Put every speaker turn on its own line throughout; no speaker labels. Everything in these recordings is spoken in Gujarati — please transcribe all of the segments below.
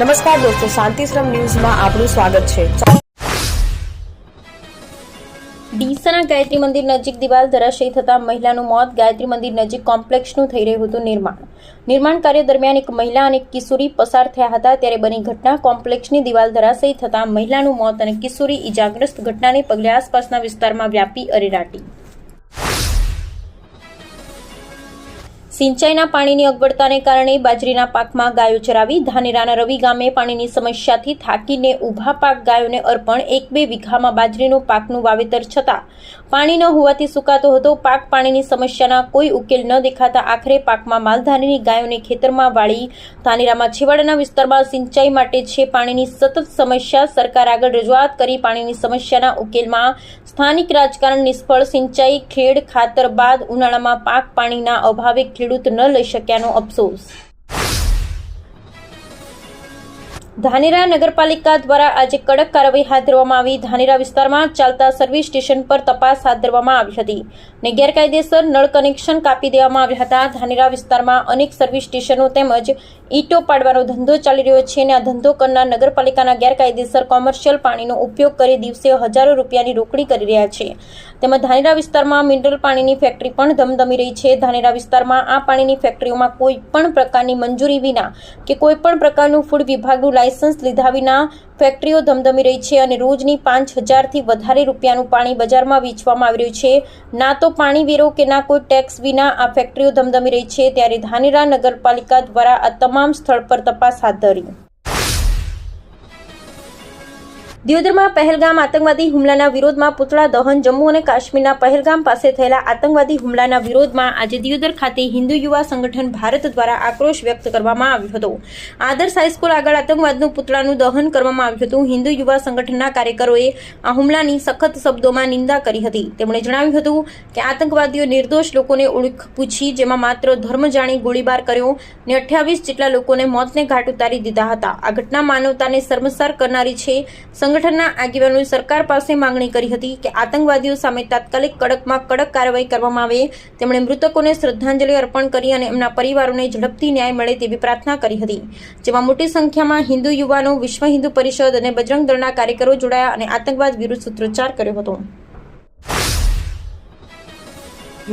નમસ્કાર દોસ્તો, શાંતિશ્રમ ન્યૂઝમાં આપનું સ્વાગત છે.
ડીસાના ગાયત્રી મંદિર નજીક દિવાલ ધરાશયી થતાં મહિલાનું મોત ગાયત્રી મંદિર નજીક કોમ્પ્લેક્ષનું થઈ રહ્યું હતું નિર્માણ. નિર્માણ કાર્ય દરમિયાન એક મહિલા અને કિશોરી પસાર થયા હતા, ત્યારે બની ઘટના. કોમ્પ્લેક્ષની દિવાલ ધરાશયી થતા મહિલાનું મોત અને કિશોરી ઇજાગ્રસ્ત ઘટનાને પગલે આસપાસના વિસ્તારમાં વ્યાપી અરેરાટી. સિંચાઈના પાણીની અગવડતાને કારણે બાજરીના પાકમાં ગાયો ચરાવી ધાનેરાના રવિ ગામે પાણીની સમસ્યાથી થાકીને ઊભા પાક ગાયોને અર્પણ એક બે વીઘામાં બાજરીનું પાકનું વાવેતર છતાં પાણી ન હોવાથી સુકાતો હતો. પાક પાણીની સમસ્યાના કોઈ ઉકેલ ન દેખાતા આખરે પાકમાં માલધારીની ગાયોને ખેતરમાં વાળી ધાનેરામાં છેવાડાના વિસ્તારમાં સિંચાઈ માટે છે પાણીની સતત સમસ્યા. સરકાર આગળ રજૂઆત કરી પાણીની સમસ્યાના ઉકેલમાં સ્થાનિક રાજકારણ નિષ્ફળ, સિંચાઈ, ખેડ, ખાતર બાદ ઉનાળામાં પાક પાણીના અભાવે ખેડૂત ન લઈ શક્યાનો અફસોસ. ધાનેરા નગરપાલિકા દ્વારા આજે કડક કાર્યવાહી હાથ ધરવામાં આવી. ધાનેરા વિસ્તારમાં ચાલતા સર્વિસ સ્ટેશન પર તપાસ હાથ ધરવામાં આવી હતી ને ગેરકાયદેસર નળ કનેક્શન કાપી દેવામાં આવ્યા હતા. ધાનેરા વિસ્તારમાં અનેક સર્વિસ સ્ટેશનો તેમજ ઈંટો પાડવાનો ધંધો ચાલી રહ્યો છે અને આ ધંધો કરનાર નગરપાલિકાના ગેરકાયદેસર કોમર્શિયલ પાણીનો ઉપયોગ કરી દિવસે હજારો રૂપિયાની રોકડી કરી રહ્યા છે. તેમજ ધાનેરા વિસ્તારમાં મિનરલ પાણીની ફેક્ટરી પણ ધમધમી રહી છે. ધાનેરા વિસ્તારમાં આ પાણીની ફેક્ટરીઓમાં કોઈ પણ પ્રકારની મંજૂરી વિના કે કોઈ પણ પ્રકારનું ફૂડ વિભાગનું લાયસન્સ લીધા વિના ફેક્ટરીઓ ધમધમી રહી છે અને રોજની પાંચ હજારથી વધારે રૂપિયાનું પાણી બજારમાં વેચવામાં આવી રહ્યું છે. ના તો પાણી વેરો કે ના કોઈ ટેક્સ વિના આ ફેક્ટરીઓ ધમધમી રહી છે. ત્યારે ધાનેરા નગરપાલિકા દ્વારા આ તમામ સ્થળ પર તપાસ હાથ ધરી. દિયોદરમાં પહેલગામ આતંકવાદી હુમલાના વિરોધમાં પુતળા દહન જમ્મુ અને કાશ્મીરના પહેલગામ પાસે થયેલા આતંકવાદી હુમલાના વિરોધમાં આજે દિયોદર ખાતે હિન્દુ યુવા સંગઠન ભારત દ્વારા આક્રોશ વ્યક્ત કરવામાં આવ્યો હતો. આદર્શ હાઈસ્કૂલ આગળ આતંકવાદનું પુતળાનું દહન કરવામાં આવ્યું હતું. હિન્દુ યુવા સંગઠનના કાર્યકરોએ આ હુમલાની સખત શબ્દોમાં નિંદા કરી હતી. તેમણે જણાવ્યું હતું કે આતંકવાદીઓ નિર્દોષ લોકોને ઓળખ પૂછી જેમાં માત્ર ધર્મ જાણી ગોળીબાર કર્યો ને અઠ્યાવીસ જેટલા લોકોને મોતને ઘાટ ઉતારી દીધા હતા. આ ઘટના માનવતાને શર્મસાર કરનારી છે. સંગઠનના આગેવાનોએ સરકાર પાસે માંગણી કરી હતી કે આતંકવાદીઓ સામે તાત્કાલિક કડકમાં કડક કાર્યવાહી કરવામાં આવે. તેમણે મૃતકોને શ્રદ્ધાંજલિ અર્પણ કરી અને એમના પરિવારોને ઝડપથી ન્યાય મળે તેવી પ્રાર્થના કરી હતી. જેમાં મોટી સંખ્યામાં હિન્દુ યુવાનો, વિશ્વ હિન્દુ પરિષદ અને બજરંગ દળના કાર્યકરો જોડાયા અને આતંકવાદ વિરુદ્ધ સૂત્રોચ્ચાર કર્યો હતો.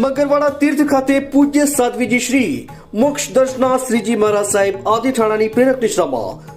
મગરવાડા તીર્થ ખાતે પૂજ્ય સાધ્વીજી શ્રી મોક્ષ દર્શના શ્રીજી મહારાજ સાહેબ આદિઠાણાની પ્રેરક નિશ્રામાં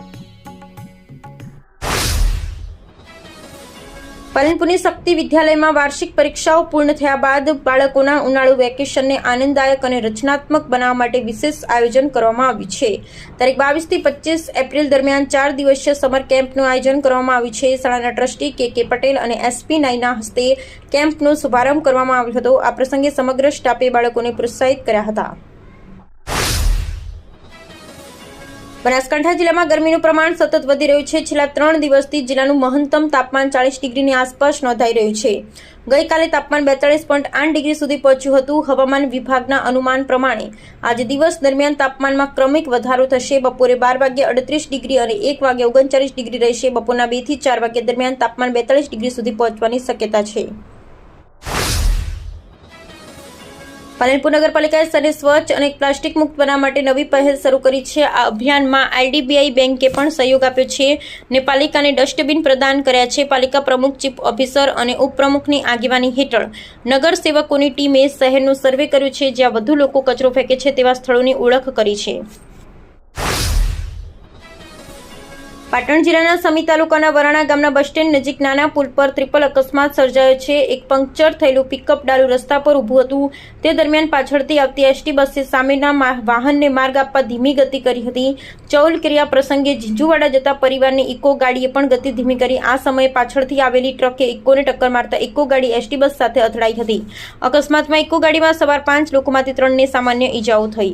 પાલનપુરની શક્તિ વિદ્યાલયમાં વાર્ષિક પરીક્ષાઓ પૂર્ણ થયા બાદ બાળકોના ઉનાળુ વેકેશનને આનંદદાયક અને રચનાત્મક બનાવવા માટે વિશેષ આયોજન કરવામાં આવ્યું છે. તારીખ બાવીસથી પચીસ એપ્રિલ દરમિયાન ચાર દિવસીય સમર કેમ્પનું આયોજન કરવામાં આવ્યું છે. શાળાના ટ્રસ્ટી કે કે પટેલ અને એસપી નાઈના હસ્તે કેમ્પનો શુભારંભ કરવામાં આવ્યો હતો. આ પ્રસંગે સમગ્ર સ્ટાફે બાળકોને પ્રોત્સાહિત કર્યા હતા. બનાસકાંઠા જિલ્લામાં ગરમીનું પ્રમાણ સતત વધી રહ્યું છે. છેલ્લા ત્રણ દિવસથી જિલ્લાનું મહત્તમ તાપમાન ચાલીસ ડિગ્રીની આસપાસ નોંધાઈ રહ્યું છે. ગઈકાલે તાપમાન બેતાળીસ પોઈન્ટ આઠ ડિગ્રી સુધી પહોંચ્યું હતું. હવામાન વિભાગના અનુમાન પ્રમાણે આજે દિવસ દરમિયાન તાપમાનમાં ક્રમિક વધારો થશે. બપોરે બાર વાગ્યે અડત્રીસ ડિગ્રી અને એક વાગ્યે ઓગણચાલીસ ડિગ્રી રહેશે. બપોરના બેથી ચાર વાગ્યા દરમિયાન તાપમાન બેતાળીસ ડિગ્રી સુધી પહોંચવાની શક્યતા છે. પાલનપુર નગરપાલિકાએ શહેરને સ્વચ્છ અને પ્લાસ્ટિક મુક્ત બનાવવા માટે નવી પહેલ શરૂ કરી છે. આ અભિયાનમાં આઈડીબીઆઈ બેંકે પણ સહયોગ આપ્યો છે. ને પાલિકાને ડસ્ટબિન પ્રદાન કર્યા છે. પાલિકા પ્રમુખ, ચીફ ઓફિસર અને ઉપપ્રમુખની આગેવાની હેઠળ નગર સેવકોની ટીમે શહેરનું સર્વે કર્યું છે, જ્યાં વધુ લોકો કચરો ફેંકે છે તેવા સ્થળોની ઓળખ કરી છે. પાટણ જિલ્લાના સમી તાલુકાના વરાણા ગામના બસ સ્ટેન્ડ નજીક નાના પુલ પર ત્રિપલ અકસ્માત સર્જાયો છે. એક પંક્ચર થયેલું પિકઅપ ડાલુ રસ્તા પર ઊભું હતું. તે દરમિયાન પાછળથી આવતી એસટી બસે સામેના વાહનને માર્ગ આપવા ધીમી ગતિ કરી હતી. ચૌલ ક્રિયા પ્રસંગે ઝીંઝુવાડા જતા પરિવારની ઇકો ગાડીએ પણ ગતિ ધીમી કરી. આ સમયે પાછળથી આવેલી ટ્રકે ઇકોને ટક્કર મારતા ઇકો ગાડી એસટી બસ સાથે અથડાઈ હતી. અકસ્માતમાં ઇકો ગાડીમાં સવાર પાંચ લોકોમાંથી ત્રણને સામાન્ય ઈજાઓ થઈ.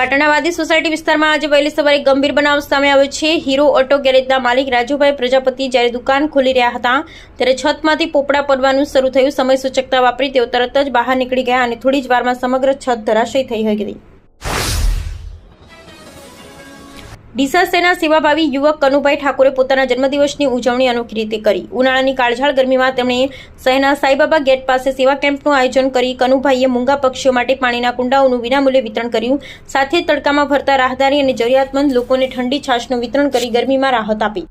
પાટણાવાદી સોસાયટી વિસ્તારમાં આજે વહેલી સવારે ગંભીર બનાવ સામે આવ્યો છે. હીરો ઓટો ગેરેજના માલિક રાજુભાઈ પ્રજાપતિ જ્યારે દુકાન ખોલી રહ્યા હતા, ત્યારે છતમાંથી પોપડા પડવાનું શરૂ થયું. સમય સૂચકતા વાપરી તેઓ તરત જ બહાર નીકળી ગયા અને થોડી જ વારમાં સમગ્ર છત ધરાશયી થઈ હતી ડીસા સેના સેવાભાવી યુવક કનુભાઈ ઠાકોરે પોતાના જન્મદિવસની ઉજવણી અનોખી રીતે કરી. ઉનાળાની કાળઝાળ ગરમીમાં તેમણે શહેરના સાઈબાબા ગેટ પાસે સેવા કેમ્પનું આયોજન કરી કનુભાઈએ મૂંગા પક્ષીઓ માટે પાણીના કુંડાઓનું વિનામૂલ્યે વિતરણ કર્યું. સાથે તડકામાં ભરતા રાહદારી અને જરૂરિયાતમંદ લોકોને ઠંડી છાશનું વિતરણ કરી ગરમીમાં રાહત આપી.